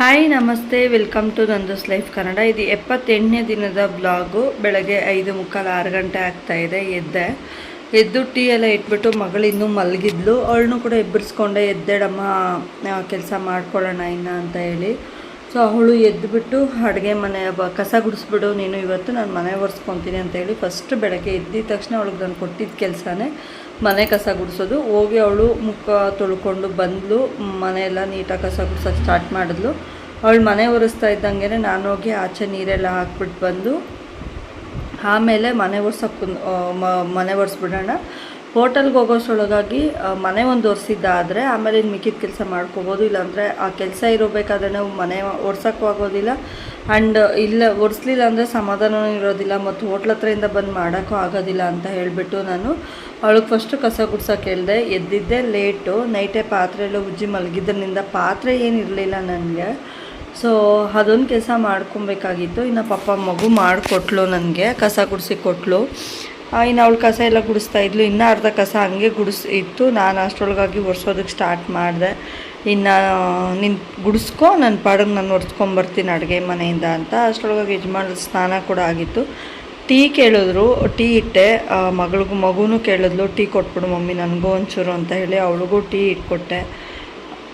Hi ನಮಸ್ತೆ. Welcome to Nandu's life Kannada ಇದು ಎಪ್ಪತ್ತೆಂಟನೇ ದಿನದ ಬ್ಲಾಗು ಬೆಳಗ್ಗೆ ಐದು ಮುಕ್ಕಾಲು ಆರು ಗಂಟೆ ಆಗ್ತಾ ಇದೆ. ಎದ್ದೆ. ಎದ್ದು ಟೀ ಎಲ್ಲ ಇಟ್ಬಿಟ್ಟು ಮಗಳು ಇನ್ನೂ ಮಲಗಿದ್ಲು. ಅವಳನ್ನು ಕೂಡ ಎಬ್ಬರಿಸ್ಕೊಂಡೆ. ಎದ್ದೇಡಮ್ಮ ಕೆಲಸ ಮಾಡ್ಕೊಳ್ಳೋಣ ಇನ್ನು ಅಂತ ಹೇಳಿ. ಸೊ ಅವಳು ಎದ್ದುಬಿಟ್ಟು ಅಡುಗೆ ಮನೆ ಕಸ ಗುಡಿಸ್ಬಿಡು, ನೀನು ಇವತ್ತು ನಾನು ಮನೆ ಒರೆಸ್ಕೊತೀನಿ ಅಂತ ಹೇಳಿ ಫಸ್ಟ್ ಬೆಳಗ್ಗೆ ಎದ್ದಿದ ತಕ್ಷಣ ಅವಳಿಗೆ ನಾನು ಕೊಟ್ಟಿದ್ದ ಕೆಲಸನೇ ಮನೆ ಕಸ ಗುಡಿಸೋದು. ಹೋಗಿ ಅವಳು ಮುಖ ತೊಳ್ಕೊಂಡು ಬಂದಳು ಮನೆಯೆಲ್ಲ ನೀಟಾಗಿ ಕಸ ಗುಡ್ಸೋಕೆ ಸ್ಟಾರ್ಟ್ ಮಾಡಿದ್ಲು. ಅವಳು ಮನೆ ಒರೆಸ್ತಾ ಇದ್ದಂಗೆ ನಾನು ಹೋಗಿ ಆಚೆ ನೀರೆಲ್ಲ ಹಾಕ್ಬಿಟ್ಟು ಬಂದು, ಆಮೇಲೆ ಮನೆ ಒರೆಸೋಕ್ಕೆ ಮನೆ ಒರೆಸ್ಬಿಡೋಣ. ಹೋಟೆಲ್ಗೆ ಹೋಗೋಷ್ಟರೊಳಗಾಗಿ ಆ, ಮನೆ ಒಂದು ಒರೆಸಿದ್ದಾದರೆ ಆಮೇಲೆ ಇನ್ನು ಮಿಕ್ಕಿದ ಕೆಲಸ ಮಾಡ್ಕೋಬೋದು ಇಲ್ಲಾಂದರೆ ಆ ಕೆಲಸ ಇರಬೇಕಾದ್ರೆ ನಾವು ಮನೆ ಒರ್ಸೋಕ್ಕೂ ಆಗೋದಿಲ್ಲ. ಆ್ಯಂಡ್ ಇಲ್ಲ ಒರೆಸ್ಲಿಲ್ಲ ಅಂದರೆ ಸಮಾಧಾನವೂ ಇರೋದಿಲ್ಲ ಮತ್ತು ಹೋಟ್ಲ್ ಹತ್ರದಿಂದ ಬಂದು ಮಾಡೋಕ್ಕೂ ಆಗೋದಿಲ್ಲ ಅಂತ ಹೇಳಿಬಿಟ್ಟು ನಾನು ಅವಳಿಗೆ ಫಸ್ಟು ಕಸ ಗುಡ್ಸೋಕೆ ಹೇಳಿದೆ. ಎದ್ದಿದ್ದೆ ಲೇಟು ನೈಟೇ ಪಾತ್ರೆ ಎಲ್ಲ ಉಜ್ಜಿ ಮಲಗಿದ್ರಿಂದ ಪಾತ್ರೆ ಏನು ಇರಲಿಲ್ಲ ನನಗೆ. ಸೊ ಅದೊಂದು ಕೆಲಸ ಮಾಡ್ಕೊಬೇಕಾಗಿತ್ತು. ಇನ್ನು ಪಾಪ ಮಗು ಮಾಡಿಕೊಟ್ಲು ನನಗೆ ಕಸ ಗುಡಿಸಿ ಕೊಟ್ಲು. ಇನ್ನು ಅವಳು ಕಸ ಎಲ್ಲ ಗುಡಿಸ್ತಾ ಇದ್ಲು. ಇನ್ನೂ ಅರ್ಧ ಕಸ ಹಂಗೆ ಗುಡಿಸ್ ಇತ್ತು. ನಾನು ಅಷ್ಟರೊಳಗಾಗಿ ಒರೆಸೋದಕ್ಕೆ ಸ್ಟಾರ್ಟ್ ಮಾಡಿದೆ. ಇನ್ನು ನಿನ್ನ ಗುಡಿಸ್ಕೊ ನನ್ನ ಪಾಡಿಗೆ ನಾನು ಒರೆಸ್ಕೊಂಬರ್ತೀನಿ ಅಡುಗೆ ಮನೆಯಿಂದ ಅಂತ. ಅಷ್ಟರೊಳಗಾಗಿ ಯಜಮಾನ ಸ್ನಾನ ಕೂಡ ಆಗಿತ್ತು. ಟೀ ಕೇಳಿದ್ರು. ಟೀ ಇಟ್ಟೆ. ಮಗಳಿಗೂ ಮಗುನೂ ಕೇಳಿದ್ಲು. ಟೀ ಕೊಟ್ಬಿಡು ಮಮ್ಮಿ, ನನಗೂ ಒಂಚೂರು ಅಂತ ಹೇಳಿ ಅವಳಿಗೂ ಟೀ ಇಟ್ಕೊಟ್ಟೆ.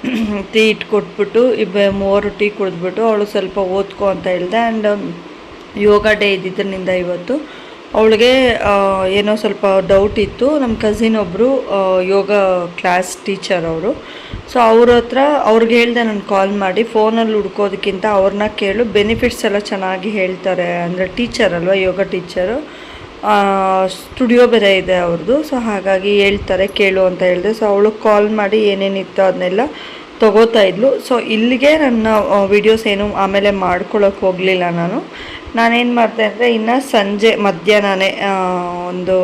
ಟೀ ಇಟ್ಕೊಟ್ಬಿಟ್ಟು ಇಬ್ಬ ಮೂವರು ಟೀ ಕುಡಿದ್ಬಿಟ್ಟು ಅವಳು ಸ್ವಲ್ಪ ಓದ್ಕೊ ಅಂತ ಹೇಳಿದೆ. ಆ್ಯಂಡ್ ಯೋಗ ಡೇ ಇದ್ದಿದ್ದರಿಂದ ಇವತ್ತು ಅವಳಿಗೆ ಏನೋ ಸ್ವಲ್ಪ ಡೌಟ್ ಇತ್ತು. ನಮ್ಮ ಕಸಿನ್ ಒಬ್ಬರು ಯೋಗ ಕ್ಲಾಸ್ ಟೀಚರ್ ಅವರು. ಸೊ ಅವ್ರ ಹತ್ರ ಅವ್ರಿಗೆ ಹೇಳಿದೆ ನಾನು ಕಾಲ್ ಮಾಡಿ ಫೋನಲ್ಲಿ ಹುಡ್ಕೋದಕ್ಕಿಂತ ಅವ್ರನ್ನ ಕೇಳು ಬೆನಿಫಿಟ್ಸ್ ಎಲ್ಲ ಚೆನ್ನಾಗಿ ಹೇಳ್ತಾರೆ. ಅಂದರೆ ಟೀಚರ್ ಅಲ್ವಾ, ಯೋಗ ಟೀಚರು ಸ್ಟುಡಿಯೋ ಬೇರೆ ಇದೆ ಅವ್ರದ್ದು ಸೊ ಹಾಗಾಗಿ ಹೇಳ್ತಾರೆ, ಕೇಳು ಅಂತ ಹೇಳಿದೆ. ಸೊ ಅವಳಿಗೆ ಕಾಲ್ ಮಾಡಿ ಏನೇನಿತ್ತು ಅದನ್ನೆಲ್ಲ ತಗೋತಾ ಇದ್ಲು. ಸೊ ಇಲ್ಲಿಗೆ ನನ್ನ ವಿಡಿಯೋಸ್ ಏನು ಆಮೇಲೆ ಮಾಡ್ಕೊಳಕ್ಕೆ ಹೋಗಲಿಲ್ಲ ನಾನು. ನಾನೇನು ಮಾಡಿದೆ ಅಂದರೆ, ಇನ್ನು ಸಂಜೆ, ಮಧ್ಯಾಹ್ನನೇ ಒಂದು,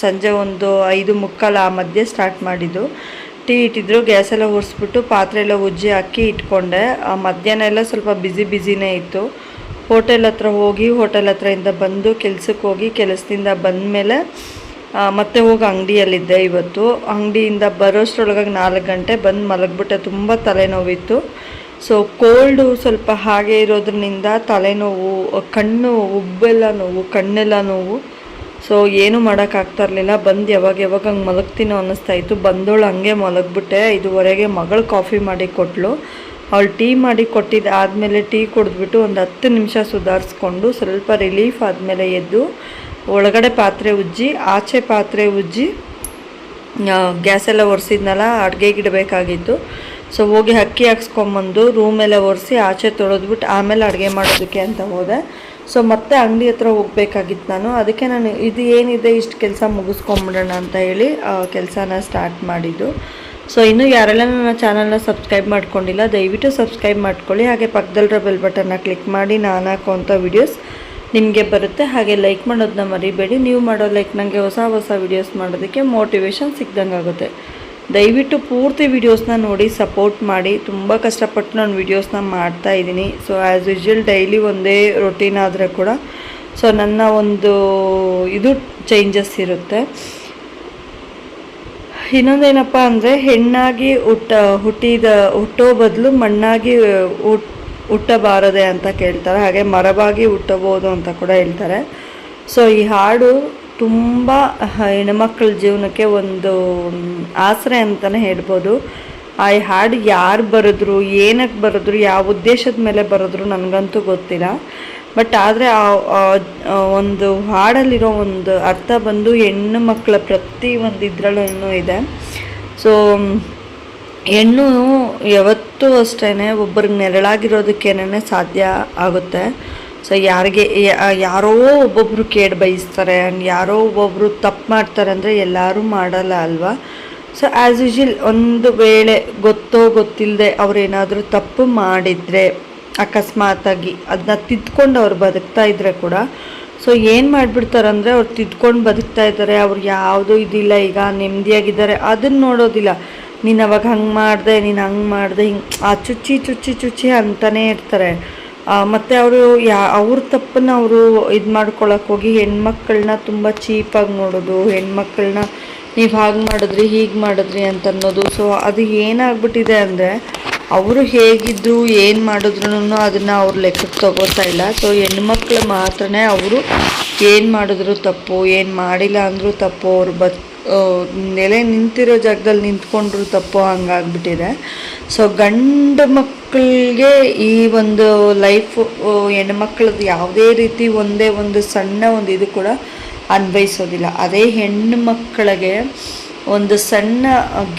ಸಂಜೆ ಒಂದು ಐದು ಮುಕ್ಕಾಲು ಆ ಮಧ್ಯೆ ಸ್ಟಾರ್ಟ್ ಮಾಡಿದ್ದು. ಟೀ ಇಟ್ಟಿದ್ರು ಗ್ಯಾಸೆಲ್ಲ ಉರಿಸ್ಬಿಟ್ಟು ಪಾತ್ರೆ ಎಲ್ಲ ಉಜ್ಜಿ ಅಕ್ಕಿ ಇಟ್ಕೊಂಡೆ. ಆ, ಮಧ್ಯಾಹ್ನ ಎಲ್ಲ ಸ್ವಲ್ಪ ಬ್ಯುಸಿ ಬ್ಯುಸಿನೇ ಇತ್ತು. ಹೋಟೆಲ್ ಹತ್ರ ಹೋಗಿ, ಹೋಟೆಲ್ ಹತ್ರದಿಂದ ಬಂದು ಕೆಲಸಕ್ಕೆ ಹೋಗಿ, ಕೆಲಸದಿಂದ ಬಂದಮೇಲೆ ಮತ್ತೆ ಹೋಗಿ ಅಂಗಡಿಯಲ್ಲಿದ್ದೆ ಇವತ್ತು. ಅಂಗಡಿಯಿಂದ ಬರೋಷ್ಟ್ರೊಳಗಾಗಿ ನಾಲ್ಕು ಗಂಟೆ ಬಂದು ಮಲಗಿಬಿಟ್ಟೆ. ತುಂಬ ತಲೆನೋವಿತ್ತು. ಸೊ ಕೋಲ್ಡು ಸ್ವಲ್ಪ ಹಾಗೆ ಇರೋದ್ರಿಂದ ತಲೆನೋವು, ಕಣ್ಣು, ಉಬ್ಬೆಲ್ಲ ನೋವು, ಕಣ್ಣೆಲ್ಲ ನೋವು. ಸೊ ಏನು ಮಾಡೋಕ್ಕಾಗ್ತಾ ಇರಲಿಲ್ಲ. ಬಂದು ಯಾವಾಗ ಯಾವಾಗ ಹಂಗೆ ಮಲಗ್ತೀನೋ ಅನ್ನಿಸ್ತಾ ಇತ್ತು. ಬಂದೋಳು ಹಂಗೆ ಮಲಗಿಬಿಟ್ಟೆ. ಇದುವರೆಗೆ ಮಗಳು ಕಾಫಿ ಮಾಡಿ ಕೊಟ್ಟಳು ಅವಳು ಟೀ ಮಾಡಿ ಕೊಟ್ಟಿದ್ದು ಆದಮೇಲೆ ಟೀ ಕುಡಿದ್ಬಿಟ್ಟು ಒಂದು ಹತ್ತು ನಿಮಿಷ ಸುಧಾರಿಸ್ಕೊಂಡು ಸ್ವಲ್ಪ ರಿಲೀಫ್ ಆದಮೇಲೆ ಎದ್ದು ಒಳಗಡೆ ಪಾತ್ರೆ ಉಜ್ಜಿ, ಆಚೆ ಪಾತ್ರೆ ಉಜ್ಜಿ ಗ್ಯಾಸ್ ಎಲ್ಲ ಒರೆಸಿದ್ನಲ್ಲ, ಅಡುಗೆಗೆ ಇಡಬೇಕಾಗಿತ್ತು. ಸೊ ಹೋಗಿ ಅಕ್ಕಿ ಹಾಕ್ಸ್ಕೊಂಬಂದು ರೂಮೆಲ್ಲ ಒರೆಸಿ ಆಚೆ ತೊಳೆದ್ಬಿಟ್ಟು ಆಮೇಲೆ ಅಡುಗೆ ಮಾಡೋದಕ್ಕೆ ಅಂತ ಹೋದೆ. ಸೊ ಮತ್ತೆ ಅಂಗಡಿ ಹತ್ರ ಹೋಗ್ಬೇಕಾಗಿತ್ತು ನಾನು. ಅದಕ್ಕೆ ನಾನು ಇದು ಏನಿದೆ, ಇಷ್ಟು ಕೆಲಸ ಮುಗಿಸ್ಕೊಂಬಿಡೋಣ ಅಂತ ಹೇಳಿ ಕೆಲಸನ ಸ್ಟಾರ್ಟ್ ಮಾಡಿದ್ದು. ಸೊ ಇನ್ನೂ ಯಾರೆಲ್ಲ ನನ್ನ ಚಾನಲ್ನ ಸಬ್ಸ್ಕ್ರೈಬ್ ಮಾಡ್ಕೊಂಡಿಲ್ಲ, ದಯವಿಟ್ಟು ಸಬ್ಸ್ಕ್ರೈಬ್ ಮಾಡ್ಕೊಳ್ಳಿ. ಹಾಗೆ ಪಕ್ಕದಲ್ಲಿರೋ ಬೆಲ್ ಬಟನ್ನ ಕ್ಲಿಕ್ ಮಾಡಿ, ನಾನು ಹಾಕೋಂಥ ವಿಡಿಯೋಸ್ ನಿಮಗೆ ಬರುತ್ತೆ. ಹಾಗೆ ಲೈಕ್ ಮಾಡೋದನ್ನ ಮರಿಬೇಡಿ. ನೀವು ಮಾಡೋ ಲೈಕ್ ನನಗೆ ಹೊಸ ಹೊಸ ವಿಡಿಯೋಸ್ ಮಾಡೋದಕ್ಕೆ ಮೋಟಿವೇಶನ್ ಸಿಕ್ದಂಗೆ ಆಗುತ್ತೆ. ದಯವಿಟ್ಟು ಪೂರ್ತಿ ವೀಡಿಯೋಸ್ನ ನೋಡಿ ಸಪೋರ್ಟ್ ಮಾಡಿ. ತುಂಬ ಕಷ್ಟಪಟ್ಟು ನಾನು ವೀಡಿಯೋಸ್ನ ಮಾಡ್ತಾ ಇದ್ದೀನಿ. ಸೊ ಆ್ಯಸ್ ಯೂಶ್ವಲ್ ಡೈಲಿ ಒಂದೇ ರೊಟೀನ್ ಆದರೆ ಕೂಡ ಸೊ ನನ್ನ ಒಂದು ಇದು ಚೇಂಜಸ್ ಇರುತ್ತೆ. ಇನ್ನೊಂದೇನಪ್ಪ ಅಂದರೆ, ಹೆಣ್ಣಾಗಿ ಹುಟ್ಟ, ಹುಟ್ಟಿದ, ಹುಟ್ಟೋ ಬದಲು ಮಣ್ಣಾಗಿ ಹುಟ್ ಹುಟ್ಟಬಾರದೆ ಅಂತ ಕೇಳ್ತಾರೆ. ಹಾಗೆ ಮರವಾಗಿ ಹುಟ್ಟಬೋದು ಅಂತ ಕೂಡ ಹೇಳ್ತಾರೆ. ಸೊ ಈ ಹಾಡು ತುಂಬ ಹೆಣ್ಮಕ್ಳ ಜೀವನಕ್ಕೆ ಒಂದು ಆಸರೆ ಅಂತಲೇ ಹೇಳ್ಬೋದು. ಆ ಹಾಡು ಯಾರು ಬರೆದ್ರು ಏನಕ್ಕೆ ಬರೆದ್ರು, ಯಾವ ಉದ್ದೇಶದ ಮೇಲೆ ಬರೆದ್ರು ನನಗಂತೂ ಗೊತ್ತಿಲ್ಲ. ಬಟ್ ಆದರೆ ಆ ಒಂದು ಹಾಡಲ್ಲಿರೋ ಒಂದು ಅರ್ಥ ಬಂದು ಹೆಣ್ಣು ಮಕ್ಕಳ ಪ್ರತಿ ಒಂದು ಇದರಲ್ಲೂ ಇದೆ. ಸೊ ಹೆಣ್ಣು ಯಾವತ್ತೂ ಅಷ್ಟೇ ಒಬ್ಬರಿಗೆ ನೆರಳಾಗಿರೋದಕ್ಕೇನೇ ಸಾಧ್ಯ ಆಗುತ್ತೆ. ಸೊ ಯಾರಿಗೆ ಯಾರೋ ಒಬ್ಬೊಬ್ಬರು ಕೇಡ್ ಬಯಸ್ತಾರೆ ಆ್ಯಂಡ್ ಯಾರೋ ಒಬ್ಬೊಬ್ಬರು ತಪ್ಪು ಮಾಡ್ತಾರೆ ಅಂದರೆ ಎಲ್ಲರೂ ಮಾಡಲ್ಲ ಅಲ್ವಾ? ಸೊ ಆ್ಯಸ್ ಯೂಶಲ್ ಒಂದು ವೇಳೆ ಗೊತ್ತೋ ಗೊತ್ತಿಲ್ಲದೆ ಅವರೇನಾದರೂ ತಪ್ಪು ಮಾಡಿದರೆ, ಅಕಸ್ಮಾತಾಗಿ ಅದನ್ನ ತಿದ್ಕೊಂಡು ಅವ್ರು ಬದುಕ್ತಾ ಇದ್ದರೆ ಕೂಡ ಸೊ ಏನು ಮಾಡಿಬಿಡ್ತಾರಂದರೆ ಅವ್ರು ತಿದ್ಕೊಂಡು ಬದುಕ್ತಾ ಇದ್ದಾರೆ, ಅವ್ರು ಯಾವುದೂ ಇದಿಲ್ಲ, ಈಗ ನೆಮ್ಮದಿಯಾಗಿದ್ದಾರೆ ಅದನ್ನು ನೋಡೋದಿಲ್ಲ. ನೀನು ಅವಾಗ ಹಂಗೆ ಮಾಡಿದೆ, ನೀನು ಹಂಗೆ ಮಾಡಿದೆ, ಹಿಂಗೆ ಆ ಚುಚ್ಚಿ ಚುಚ್ಚಿ ಚುಚ್ಚಿ ಅಂತಲೇ ಇರ್ತಾರೆ. ಮತ್ತು ಅವರು ಯಾ, ಅವ್ರ ತಪ್ಪನ್ನ ಅವರು ಇದು ಮಾಡ್ಕೊಳಕ್ಕೆ ಹೋಗಿ ಹೆಣ್ಮಕ್ಳನ್ನ ತುಂಬ ಚೀಪಾಗಿ ನೋಡೋದು, ಹೆಣ್ಮಕ್ಳನ್ನ ನೀವು ಹಾಗೆ ಮಾಡಿದ್ರಿ, ಹೀಗೆ ಮಾಡಿದ್ರಿ ಅಂತ ಅನ್ನೋದು. ಸೊ ಅದು ಏನಾಗ್ಬಿಟ್ಟಿದೆ ಅಂದರೆ ಅವರು ಹೇಗಿದ್ರು ಏನು ಮಾಡಿದ್ರು ಅದನ್ನು ಅವ್ರ ಲೆಕ್ಕಕ್ಕೆ ತಗೋತಾ ಇಲ್ಲ. ಸೊ ಹೆಣ್ಮಕ್ಳು ಮಾತ್ರನೇ ಅವರು ಏನು ಮಾಡಿದ್ರು ತಪ್ಪು, ಏನು ಮಾಡಿಲ್ಲ ಅಂದರೂ ತಪ್ಪು, ಅವ್ರು ಬತ್ ನೆಲೆ ನಿಂತಿರೋ ಜಾಗದಲ್ಲಿ ನಿಂತ್ಕೊಂಡ್ರು ತಪ್ಪು ಹಂಗಾಗ್ಬಿಟ್ಟಿದೆ. ಸೊ ಗಂಡು ಮಕ್ಕಳಿಗೆ ಈ ಒಂದು ಲೈಫು ಹೆಣ್ಮಕ್ಳದ್ದು ಯಾವುದೇ ರೀತಿ ಒಂದೇ ಒಂದು ಸಣ್ಣ ಒಂದು ಇದು ಕೂಡ ಅನ್ವಯಿಸೋದಿಲ್ಲ. ಅದೇ ಹೆಣ್ಣು ಮಕ್ಕಳಿಗೆ ಒಂದು ಸಣ್ಣ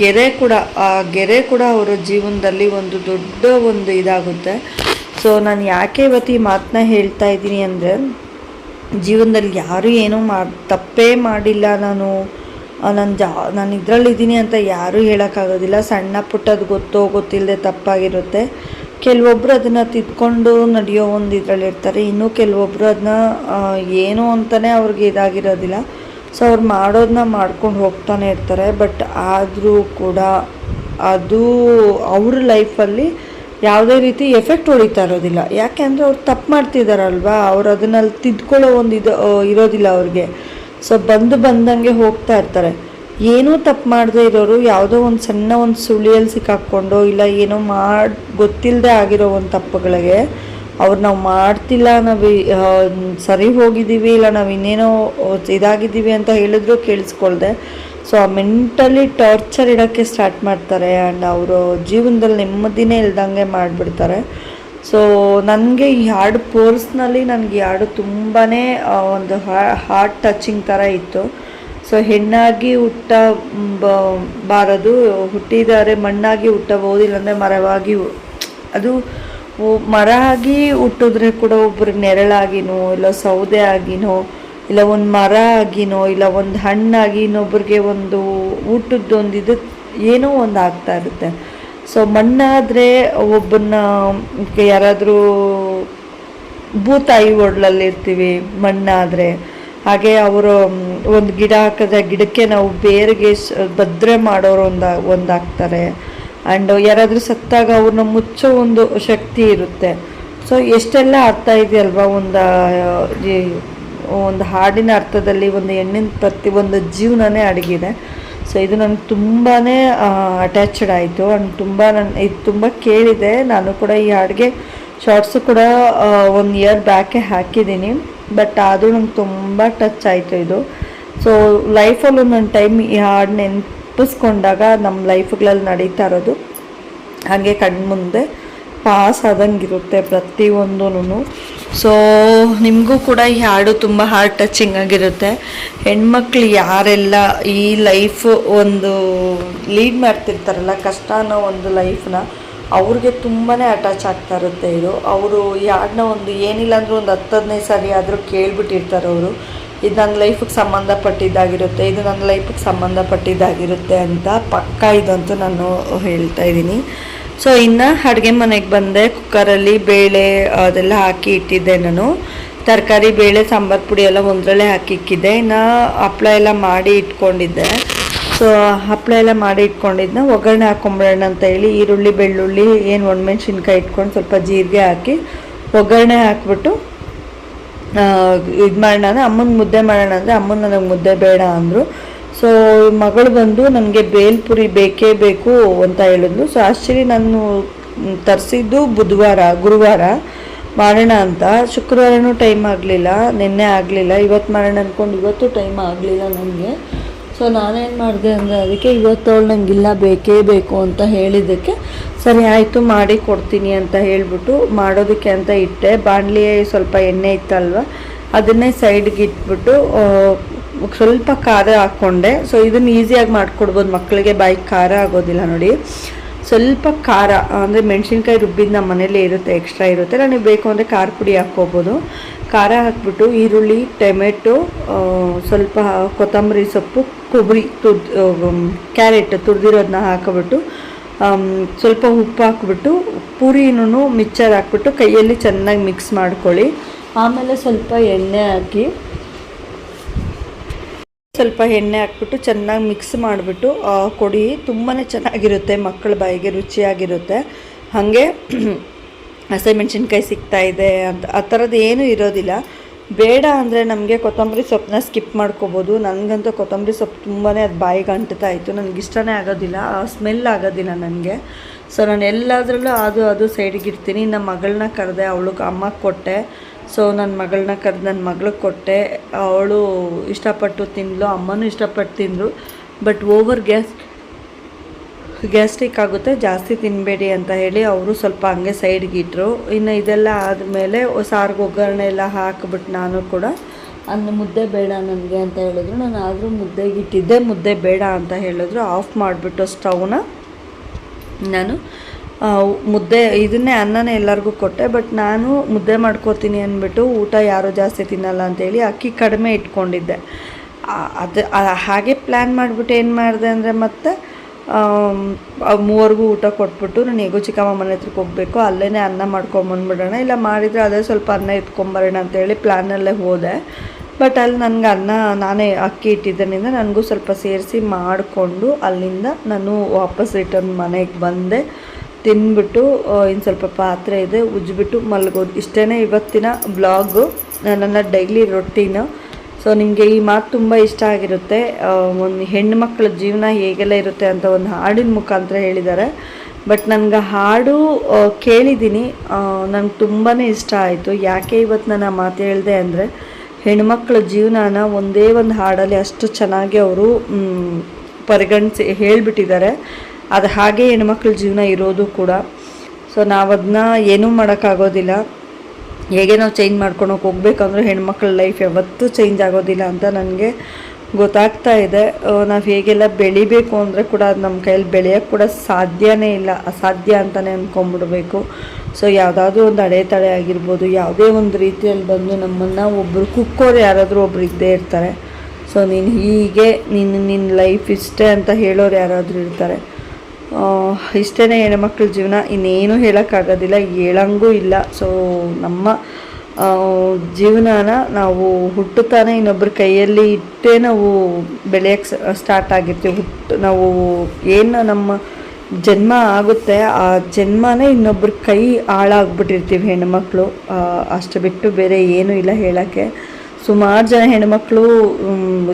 ಗೆರೆ ಕೂಡ, ಆ ಗೆರೆ ಕೂಡ ಅವರ ಜೀವನದಲ್ಲಿ ಒಂದು ದೊಡ್ಡ ಒಂದು ಇದಾಗುತ್ತೆ. ಸೊ ನಾನು ಯಾಕೆ ಇವತ್ತು ಈ ಮಾತನ್ನ ಹೇಳ್ತಾ ಇದ್ದೀನಿ ಅಂದರೆ, ಜೀವನದಲ್ಲಿ ಯಾರೂ ಏನೂ ಮಾ, ತಪ್ಪೇ ಮಾಡಿಲ್ಲ ನಾನು. ನಾನು ಜಾ, ನಾನು ಇದರಲ್ಲಿದ್ದೀನಿ ಅಂತ ಯಾರೂ ಹೇಳೋಕ್ಕಾಗೋದಿಲ್ಲ. ಸಣ್ಣ ಪುಟ್ಟದ್ದು ಗೊತ್ತೋ ಗೊತ್ತಿಲ್ಲದೆ ತಪ್ಪಾಗಿರುತ್ತೆ. ಕೆಲವೊಬ್ಬರು ಅದನ್ನು ತಿದ್ಕೊಂಡು ನಡೆಯೋ ಒಂದು ಇದರಲ್ಲಿ ಇರ್ತಾರೆ ಇನ್ನೂ ಕೆಲವೊಬ್ಬರು ಅದನ್ನ ಏನು ಅಂತಲೇ ಅವ್ರಿಗೆ ಇದಾಗಿರೋದಿಲ್ಲ. ಸೊ ಅವ್ರು ಮಾಡೋದನ್ನ ಮಾಡ್ಕೊಂಡು ಹೋಗ್ತಾನೆ ಇರ್ತಾರೆ. ಬಟ್ ಆದರೂ ಕೂಡ ಅದು ಅವ್ರ ಲೈಫಲ್ಲಿ ಯಾವುದೇ ರೀತಿ ಎಫೆಕ್ಟ್ ಹೊಡಿತಾ ಇರೋದಿಲ್ಲ. ಯಾಕೆ ಅಂದರೆ ಅವ್ರು ತಪ್ಪು ಮಾಡ್ತಿದ್ದಾರಲ್ವಾ ಅವ್ರು ಅದನ್ನಲ್ಲಿ ತಿದ್ಕೊಳ್ಳೋ ಒಂದು ಇದು ಇರೋದಿಲ್ಲ ಅವ್ರಿಗೆ. ಸೊ ಬಂದು ಬಂದಂಗೆ ಹೋಗ್ತಾ ಇರ್ತಾರೆ. ಏನೂ ತಪ್ಪು ಮಾಡದೇ ಇರೋರು ಯಾವುದೋ ಒಂದು ಸಣ್ಣ ಒಂದು ಸುಳಿಯಲ್ಲಿ ಸಿಕ್ಕಾಕ್ಕೊಂಡು ಇಲ್ಲ ಏನೋ ಮಾಡಿ ಗೊತ್ತಿಲ್ಲದೆ ಆಗಿರೋ ಒಂದು ತಪ್ಪುಗಳಿಗೆ ಅವ್ರು ನಾವು ಮಾಡ್ತಿಲ್ಲ, ನಾವು ಸರಿ ಹೋಗಿದ್ದೀವಿ, ಇಲ್ಲ ನಾವು ಇನ್ನೇನೋ ಇದಾಗಿದ್ದೀವಿ ಅಂತ ಹೇಳಿದ್ರು ಕೇಳಿಸ್ಕೊಳ್ದೆ. ಸೊ ಆ ಮೆಂಟಲಿ ಟಾರ್ಚರ್ ಇಡೋಕ್ಕೆ ಸ್ಟಾರ್ಟ್ ಮಾಡ್ತಾರೆ ಆ್ಯಂಡ್ ಅವರು ಜೀವನದಲ್ಲಿ ನೆಮ್ಮದಿನೇ ಇಲ್ದಂಗೆ ಮಾಡಿಬಿಡ್ತಾರೆ. ಸೊ ನನಗೆ ಈ ಹಾಡು ಪರ್ಸ್ನಲಿ ನನಗೆ ಈ ಹಾಡು ತುಂಬಾ ಒಂದು ಹಾರ್ಟ್ ಟಚಿಂಗ್ ಥರ ಇತ್ತು. ಸೊ ಹೆಣ್ಣಾಗಿ ಹುಟ್ಟ ಬಾರದು, ಹುಟ್ಟಿದರೆ, ಮಣ್ಣಾಗಿ ಹುಟ್ಟಬಹುದು ಇಲ್ಲಾಂದರೆ ಮರವಾಗಿ ಅದು ಮರ ಆಗಿ ಹುಟ್ಟಿದ್ರೆ ಕೂಡ ಒಬ್ಬರು ನೆರಳಾಗಿನೋ, ಇಲ್ಲ ಸೌದೆ ಆಗಿನೋ, ಇಲ್ಲ ಒಂದು ಮರ ಆಗಿನೋ, ಇಲ್ಲ ಒಂದು ಹಣ್ಣಾಗಿ ಇನ್ನೊಬ್ರಿಗೆ ಒಂದು ಊಟದ್ದೊಂದು ಇದು ಏನೋ ಒಂದು ಆಗ್ತಾ ಇರುತ್ತೆ. ಸೊ ಮಣ್ಣಾದರೆ ಒಬ್ಬನ್ನ ಯಾರಾದರೂ ಭೂತಾಯಿ ಒಡ್ಲಲ್ಲಿರ್ತೀವಿ ಮಣ್ಣಾದರೆ. ಹಾಗೆ ಅವರು ಒಂದು ಗಿಡ ಹಾಕಿದ್ರೆ ಗಿಡಕ್ಕೆ ನಾವು ಬೇರಿಗೆ ಭದ್ರೆ ಮಾಡೋರು ಒಂದು, ಒಂದಾಗ್ತಾರೆ. ಆ್ಯಂಡ್ ಯಾರಾದರೂ ಸತ್ತಾಗ ಅವ್ರನ್ನ ಮುಚ್ಚೋ ಒಂದು ಶಕ್ತಿ ಇರುತ್ತೆ. ಸೊ ಎಷ್ಟೆಲ್ಲ ಅರ್ಥ ಇದೆಯಲ್ವಾ ಒಂದು ಒಂದು ಹಾಡಿನ ಅರ್ಥದಲ್ಲಿ ಒಂದು ಹೆಣ್ಣಿನ ಪ್ರತಿ ಒಂದು ಜೀವನನೇ ಅಡಗಿದೆ. ಸೊ ಇದು ನನಗೆ ತುಂಬಾ ಅಟ್ಯಾಚ್ಡ್ ಆಯಿತು. ಆ್ಯಂಡ್ ತುಂಬ ನನ್ನ ಇದು ತುಂಬ ಕೇಳಿದೆ. ನಾನು ಕೂಡ ಈ ಹಾಡಿಗೆ ಶಾರ್ಟ್ಸು ಕೂಡ ಒಂದು ಇಯರ್ ಬ್ಯಾಕೆ ಹಾಕಿದ್ದೀನಿ. ಬಟ್ ಆದರೂ ನಂಗೆ ತುಂಬ ಟಚ್ ಆಯಿತು ಇದು. ಸೊ ಲೈಫಲ್ಲಿ ಒಂದೊಂದು ಟೈಮ್ ಈ ಹಾಡು ನೆನಪಿಸ್ಕೊಂಡಾಗ ನಮ್ಮ ಲೈಫ್ಗಳಲ್ಲಿ ನಡೀತಾ ಇರೋದು. ಹಾಗೆ ಕಣ್ಮುಂದೆ ಪಾಸ್ ಆದಂಗಿರುತ್ತೆ ಪ್ರತಿಯೊಂದೂ ಸೊ ನಿಮಗೂ ಕೂಡ ಈ ಹಾಡು ತುಂಬ ಹಾರ್ಟ್ ಟಚಿಂಗ್ ಆಗಿರುತ್ತೆ. ಹೆಣ್ಮಕ್ಳು ಯಾರೆಲ್ಲ ಈ ಲೈಫ್ ಒಂದು ಲೀಡ್ ಮಾಡ್ತಿರ್ತಾರಲ್ಲ, ಕಷ್ಟ ಅನ್ನೋ ಒಂದು ಲೈಫ್ನ ಅವ್ರಿಗೆ ತುಂಬಾ ಅಟ್ಯಾಚ್ ಆಗ್ತಾ ಇರುತ್ತೆ ಇದು. ಅವರು ಈ ಹಾಡನ್ನ ಒಂದು ಏನಿಲ್ಲ ಅಂದರೂ ಒಂದು ಹತ್ತು ಹದಿನೈದು ಸಾರಿ ಆದರೂ ಕೇಳ್ಬಿಟ್ಟಿರ್ತಾರೆ ಅವರು. ಇದು ನನ್ನ ಲೈಫಿಗೆ ಸಂಬಂಧಪಟ್ಟಿದ್ದಾಗಿರುತ್ತೆ, ಇದು ನನ್ನ ಲೈಫಿಗೆ ಸಂಬಂಧಪಟ್ಟಿದ್ದಾಗಿರುತ್ತೆ ಅಂತ ಪಕ್ಕ ಇದಂತೂ ನಾನು ಹೇಳ್ತಾ ಇದ್ದೀನಿ. ಸೊ ಇನ್ನು ಅಡುಗೆ ಮನೆಗೆ ಬಂದೆ. ಕುಕ್ಕರಲ್ಲಿ ಬೇಳೆ, ಅದೆಲ್ಲ ಹಾಕಿ ಇಟ್ಟಿದ್ದೆ ನಾನು. ತರಕಾರಿ, ಬೇಳೆ, ಸಾಂಬಾರು ಪುಡಿ ಎಲ್ಲ ಒಂದರಲ್ಲೇ ಹಾಕಿ ಇಕ್ಕಿದ್ದೆ. ಇನ್ನು ಹಪ್ಪಳ ಎಲ್ಲ ಮಾಡಿ ಇಟ್ಕೊಂಡಿದ್ದೆ. ಸೊ ಹಪ್ಪಳ ಎಲ್ಲ ಮಾಡಿ ಇಟ್ಕೊಂಡಿದ್ನ. ಒಗ್ಗರಣೆ ಹಾಕೊಂಬಿಡೋಣ ಅಂತ ಹೇಳಿ ಈರುಳ್ಳಿ, ಬೆಳ್ಳುಳ್ಳಿ, ಏನು ಒಣಮೆಣ್ಸಿನ್ಕಾಯಿ ಇಟ್ಕೊಂಡು ಸ್ವಲ್ಪ ಜೀರಿಗೆ ಹಾಕಿ ಒಗ್ಗರಣೆ ಹಾಕ್ಬಿಟ್ಟು ಇದು ಮಾಡೋಣ ಅಂದರೆ ಅಮ್ಮನ ಮುದ್ದೆ ಮಾಡೋಣ ಅಂದರೆ ಅಮ್ಮನ ನನಗೆ ಮುದ್ದೆ ಬೇಡ ಅಂದರು. ಸೊ ಮಗಳು ಬಂದು ನನಗೆ ಬೇಲ್ಪುರಿ ಬೇಕೇ ಬೇಕು ಅಂತ ಹೇಳಿದ್ಲು. ಸೊ ಆ್ಯಕ್ಚುಲಿ ನಾನು ತರಿಸಿದ್ದು ಬುಧವಾರ, ಗುರುವಾರ ಮಾಡೋಣ ಅಂತ. ಶುಕ್ರವಾರನೂ ಟೈಮ್ ಆಗಲಿಲ್ಲ, ನಿನ್ನೆ ಆಗಲಿಲ್ಲ. ಇವತ್ತು ಮಾಡೋಣ ಅಂದ್ಕೊಂಡು ಇವತ್ತು ಟೈಮ್ ಆಗಲಿಲ್ಲ ನನಗೆ. ಸೊ ನಾನೇನು ಮಾಡಿದೆ ಅಂದರೆ ಅದಕ್ಕೆ ಇವತ್ತವಳು ನಂಗಿಲ್ಲ, ಬೇಕೇ ಬೇಕು ಅಂತ ಹೇಳಿದ್ದಕ್ಕೆ ಸರಿ ಆಯಿತು, ಮಾಡಿ ಕೊಡ್ತೀನಿ ಅಂತ ಹೇಳಿಬಿಟ್ಟು ಮಾಡೋದಕ್ಕೆ ಅಂತ ಇಟ್ಟೆ. ಬಾಣಲಿ ಸ್ವಲ್ಪ ಎಣ್ಣೆ ಇತ್ತಲ್ವ, ಅದನ್ನೇ ಸೈಡ್ಗೆ ಇಟ್ಬಿಟ್ಟು ಸ್ವಲ್ಪ ಖಾರ ಹಾಕ್ಕೊಂಡೆ. ಸೊ ಇದನ್ನು ಈಸಿಯಾಗಿ ಮಾಡ್ಕೊಡ್ಬೋದು. ಮಕ್ಕಳಿಗೆ ಬಾಯಿಗೆ ಖಾರ ಆಗೋದಿಲ್ಲ ನೋಡಿ. ಸ್ವಲ್ಪ ಖಾರ, ಅಂದರೆ ಮೆಣಸಿನ್ಕಾಯಿ ರುಬ್ಬಿದ್ದು ನಮ್ಮ ಮನೇಲೇ ಇರುತ್ತೆ ಎಕ್ಸ್ಟ್ರಾ ಇರುತ್ತೆ. ನನಗೆ ಬೇಕು ಅಂದರೆ ಖಾರ ಪುಡಿ ಹಾಕ್ಕೋಬೋದು. ಖಾರ ಹಾಕ್ಬಿಟ್ಟು ಈರುಳ್ಳಿ, ಟೊಮೆಟೊ ಸ್ವಲ್ಪ ಕೊತ್ತಂಬರಿ ಸೊಪ್ಪು, ಕೊಬ್ಬರಿ ತುರ್ದ್ ಕ್ಯಾರೆಟ್ ತುರಿದಿರೋದನ್ನ ಹಾಕಿಬಿಟ್ಟು ಸ್ವಲ್ಪ ಉಪ್ಪು ಹಾಕ್ಬಿಟ್ಟು ಪೂರಿನೂ ಮಿಕ್ಚರ್ ಹಾಕ್ಬಿಟ್ಟು ಕೈಯಲ್ಲಿ ಚೆನ್ನಾಗಿ ಮಿಕ್ಸ್ ಮಾಡ್ಕೊಳ್ಳಿ. ಆಮೇಲೆ ಸ್ವಲ್ಪ ಎಣ್ಣೆ ಹಾಕಿ ಸ್ವಲ್ಪ ಎಣ್ಣೆ ಹಾಕ್ಬಿಟ್ಟು ಚೆನ್ನಾಗಿ ಮಿಕ್ಸ್ ಮಾಡಿಬಿಟ್ಟು ಕೊಡಿ ತುಂಬಾ ಚೆನ್ನಾಗಿರುತ್ತೆ ಮಕ್ಕಳ ಬಾಯಿಗೆ ರುಚಿಯಾಗಿರುತ್ತೆ. ಹಾಗೆ ಹಸಿಮೆಣ್ಸಿನ್ಕಾಯಿ ಸಿಗ್ತಾ ಇದೆ ಅಂತ, ಆ ಥರದ್ದು ಏನೂ ಇರೋದಿಲ್ಲ. ಬೇಡ ಅಂದರೆ ನಮಗೆ ಕೊತ್ತಂಬರಿ ಸೊಪ್ಪನ್ನ ಸ್ಕಿಪ್ ಮಾಡ್ಕೋಬೋದು. ನನಗಂತೂ ಕೊತ್ತಂಬರಿ ಸೊಪ್ಪು ತುಂಬಾ ಅದು ಬಾಯಿಗೆ ಅಂಟ್ತಾ ಇತ್ತು. ನನಗೆ ಇಷ್ಟನೇ ಆಗೋದಿಲ್ಲ ಸ್ಮೆಲ್ ಆಗೋದಿಲ್ಲ ನನಗೆ. ಸೊ ನಾನು ಎಲ್ಲದರಲ್ಲೂ ಅದು ಅದು ಸೈಡಿಗೆ ಇಡ್ತೀನಿ. ನಮ್ಮ ಮಗಳನ್ನ ಕರೆದೆ, ಅವಳಿಗೆ ಅಮ್ಮಗೆ ಕೊಟ್ಟೆ. ಸೊ ನನ್ನ ಮಗಳನ್ನ ಕರೆದು ನನ್ನ ಮಗಳಿಗೆ ಕೊಟ್ಟೆ. ಅವಳು ಇಷ್ಟಪಟ್ಟು ತಿಂದಳು ಅಮ್ಮನೂ ಇಷ್ಟಪಟ್ಟು ತಿಂದರು. ಬಟ್ ಓವರ್ ಗ್ಯಾಸ್ ಗ್ಯಾಸ್ಟ್ರಿಕ್ ಆಗುತ್ತೆ, ಜಾಸ್ತಿ ತಿನ್ನಬೇಡಿ ಅಂತ ಹೇಳಿ ಅವರು ಸ್ವಲ್ಪ ಹಂಗೆ ಸೈಡ್ಗೆ ಇಟ್ಟರು ಇನ್ನು ಇದೆಲ್ಲ ಆದಮೇಲೆ ಸಾರಿಗೆ ಒಗ್ಗರಣೆ ಎಲ್ಲ ಹಾಕಿಬಿಟ್ಟು ನಾನು ಕೂಡ. ಅನ್ನ ಮುದ್ದೆ ಬೇಡ ನನಗೆ ಅಂತ ಹೇಳಿದ್ರು. ನಾನು ಆದರೂ ಮುದ್ದೆಗೆ ಇಟ್ಟಿದ್ದೆ, ಮುದ್ದೆ ಬೇಡ ಅಂತ ಹೇಳಿದ್ರು. ಆಫ್ ಮಾಡಿಬಿಟ್ಟು ಸ್ಟವ್ನ ನಾನು ಮುದ್ದೆ, ಇದನ್ನೇ ಅನ್ನನೇ ಎಲ್ಲರಿಗೂ ಕೊಟ್ಟೆ ಬಟ್ ನಾನು ಮುದ್ದೆ ಮಾಡ್ಕೋತೀನಿ ಅಂದ್ಬಿಟ್ಟು ಊಟ ಯಾರೂ ಜಾಸ್ತಿ ತಿನ್ನಲ್ಲ ಅಂತೇಳಿ ಅಕ್ಕಿ ಕಡಿಮೆ ಇಟ್ಕೊಂಡಿದ್ದೆ. ಅದು ಹಾಗೆ ಪ್ಲ್ಯಾನ್ ಮಾಡಿಬಿಟ್ಟು ಏನು ಮಾಡಿದೆ ಅಂದರೆ ಮತ್ತೆ ಮೂವರೆಗೂ ಮೂವರಿಗೂ ಊಟ ಕೊಟ್ಬಿಟ್ಟು ನಾನು ಹೇಗೋ ಚಿಕ್ಕಮ್ಮ ಮನೆ ಹತ್ರಕ್ಕೆ ಹೋಗಬೇಕು ಅಲ್ಲೇ ಅನ್ನ ಮಾಡ್ಕೊಂಬಂದ್ಬಿಡೋಣ ಇಲ್ಲ ಮಾಡಿದರೆ ಅದೇ ಸ್ವಲ್ಪ ಅನ್ನ ಎತ್ಕೊಂಬರೋಣ ಅಂತೇಳಿ ಪ್ಲ್ಯಾನಲ್ಲೇ ಹೋದೆ. ಬಟ್ ಅಲ್ಲಿ ನನಗೆ ಅನ್ನ, ನಾನೇ ಅಕ್ಕಿ ಇಟ್ಟಿದ್ದರಿಂದ ನನಗೂ ಸ್ವಲ್ಪ ಸೇರಿಸಿ ಮಾಡಿಕೊಂಡು ಅಲ್ಲಿಂದ ನಾನು ವಾಪಸ್ ರಿಟರ್ನ್ ಮನೆಗೆ ಬಂದೆ. ತಿಂದ್ಬಿಟ್ಟು ಇನ್ನು ಸ್ವಲ್ಪ ಪಾತ್ರೆ ಇದೆ, ಉಜ್ಜಿಬಿಟ್ಟು ಮಲಗೋದು. ಇಷ್ಟೇ ಇವತ್ತಿನ ಬ್ಲಾಗು ನನ್ನ ಡೈಲಿ ರೊಟ್ಟೀನು ಸೊ ನಿಮಗೆ ಈ ಮಾತು ತುಂಬ ಇಷ್ಟ ಆಗಿರುತ್ತೆ. ಒಂದು ಹೆಣ್ಣು ಮಕ್ಕಳ ಜೀವನ ಹೇಗೆಲ್ಲ ಇರುತ್ತೆ ಅಂತ ಒಂದು ಹಾಡಿನ ಮುಖಾಂತರ ಹೇಳಿದ್ದಾರೆ. ಬಟ್ ನನಗೆ ಹಾಡು ಕೇಳಿದ್ದೀನಿ. ನನಗೆ ತುಂಬಾ ಇಷ್ಟ ಆಯಿತು. ಯಾಕೆ ಇವತ್ತು ನಾನು ಆ ಮಾತು ಹೇಳಿದೆ ಅಂದರೆ ಹೆಣ್ಮಕ್ಳ ಜೀವನನ ಒಂದೇ ಒಂದು ಹಾಡಲ್ಲಿ ಅಷ್ಟು ಚೆನ್ನಾಗಿ ಅವರು ಪರಿಗಣಿಸಿ, ಹೇಳಿಬಿಟ್ಟಿದ್ದಾರೆ. ಅದು ಹಾಗೆ ಹೆಣ್ಮಕ್ಳ ಜೀವನ ಇರೋದು ಕೂಡ. ಸೊ ನಾವು ಅದನ್ನ ಏನೂ ಮಾಡೋಕ್ಕಾಗೋದಿಲ್ಲ. ಹೇಗೆ ನಾವು ಚೇಂಜ್ ಮಾಡ್ಕೊಳಕ್ಕೆ ಹೋಗ್ಬೇಕಂದ್ರೆ ಹೆಣ್ಮಕ್ಳ ಲೈಫ್ ಯಾವತ್ತೂ ಚೇಂಜ್ ಆಗೋದಿಲ್ಲ ಅಂತ ನನಗೆ ಗೊತ್ತಾಗ್ತಾ ಇದೆ. ನಾವು ಹೇಗೆಲ್ಲ ಬೆಳಿಬೇಕು ಅಂದರೆ ಕೂಡ ಅದು ನಮ್ಮ ಕೈಯಲ್ಲಿ ಬೆಳೆಯೋಕ್ಕೆ ಕೂಡ ಸಾಧ್ಯವೇ ಇಲ್ಲ. ಅಸಾಧ್ಯ ಅಂತಲೇ ಅಂದ್ಕೊಂಬಿಡ್ಬೇಕು ಸೊ ಯಾವುದಾದ್ರೂ ಒಂದು ಅಡೆತಡೆ ಆಗಿರ್ಬೋದು, ಯಾವುದೇ ಒಂದು ರೀತಿಯಲ್ಲಿ ಬಂದು ನಮ್ಮನ್ನು ಒಬ್ಬರು ಕುಕ್ಕೋರು ಯಾರಾದರೂ ಒಬ್ರು ಇದ್ದೇ ಇರ್ತಾರೆ. ಸೊ ನೀನು ಹೀಗೆ ನಿನ್ನ ನಿನ್ನ ಲೈಫ್ ಇಷ್ಟೇ ಅಂತ ಹೇಳೋರು ಯಾರಾದರೂ ಇರ್ತಾರೆ. ಇಷ್ಟೇ ಹೆಣ್ಮಕ್ಳ ಜೀವನ. ಇನ್ನೇನು ಹೇಳೋಕ್ಕಾಗೋದಿಲ್ಲ. ಹೇಳಂಗೂ ಇಲ್ಲ. ಸೊ ನಮ್ಮ ಜೀವನಾನ ನಾವು ಹುಟ್ಟುತ್ತಾನೆ ಇನ್ನೊಬ್ಬರ ಕೈಯಲ್ಲಿ ಇಟ್ಟೇ ನಾವು ಬೆಳೆಯೋಕ್ಕೆ ಸ್ಟಾರ್ಟ್ ಆಗಿರ್ತೀವಿ. ಹುಟ್ಟು, ನಾವು ಏನು ನಮ್ಮ ಜನ್ಮ ಆಗುತ್ತೆ, ಆ ಜನ್ಮನೇ ಇನ್ನೊಬ್ಬರ ಕೈ ಹಾಳಾಗ್ಬಿಟ್ಟಿರ್ತೀವಿ ಹೆಣ್ಮಕ್ಳು ಅಷ್ಟು ಬಿಟ್ಟು ಬೇರೆ ಏನೂ ಇಲ್ಲ ಹೇಳೋಕ್ಕೆ. ಸುಮಾರು ಜನ ಹೆಣ್ಮಕ್ಳು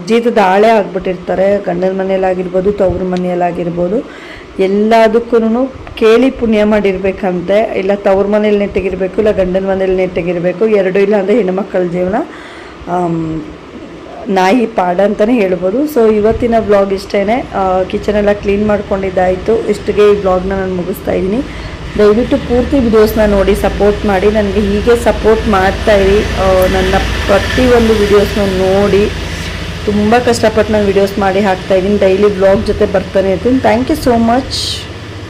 ಜೀತದ ಹಾಳೆ ಆಗ್ಬಿಟ್ಟಿರ್ತಾರೆ. ಗಂಡನ ಮನೆಯಲ್ಲಾಗಿರ್ಬೋದು, ತವ್ರ ಮನೆಯಲ್ಲಾಗಿರ್ಬೋದು. ಎಲ್ಲದಕ್ಕೂ ಕೇಳಿ ಪುಣ್ಯ ಮಾಡಿರ್ಬೇಕಂತೆ. ಇಲ್ಲ ತವ್ರ ಮನೇಲಿ ನೆಟ್ಟಗಿರಬೇಕು, ಇಲ್ಲ ಗಂಡನ ಮನೇಲಿ ನೆಟ್ಟಗಿರಬೇಕು, ಎರಡೂ ಇಲ್ಲ ಅಂದರೆ ಹೆಣ್ಮಕ್ಳ ಜೀವನ ನಾಯಿ ಪಾಡ ಅಂತಲೇ ಹೇಳ್ಬೋದು. ಸೊ ಇವತ್ತಿನ ಬ್ಲಾಗ್ ಇಷ್ಟೇ ಕಿಚನೆಲ್ಲ ಕ್ಲೀನ್ ಮಾಡ್ಕೊಂಡಿದ್ದಾಯಿತು. ಇಷ್ಟಿಗೆ ಈ ಬ್ಲಾಗ್ನ ನಾನು ಮುಗಿಸ್ತಾ ಇದ್ದೀನಿ. ದಯವಿಟ್ಟು ಪೂರ್ತಿ ವಿಡಿಯೋಸ್ನ ನೋಡಿ ಸಪೋರ್ಟ್ ಮಾಡಿ. ನನಗೆ ಹೀಗೆ ಸಪೋರ್ಟ್ ಮಾಡ್ತಾಯಿರಿ ನನ್ನ ಪ್ರತಿಯೊಂದು ವಿಡಿಯೋಸ್ನ ನೋಡಿ. ತುಂಬ ಕಷ್ಟಪಟ್ಟು ನಾನು ವಿಡಿಯೋಸ್ ಮಾಡಿ ಹಾಕ್ತಾಯಿದ್ದೀನಿ ಡೈಲಿ ಬ್ಲಾಗ್ ಜೊತೆ ಬರ್ತಾನೆ ಇರ್ತೀನಿ. Thank you so much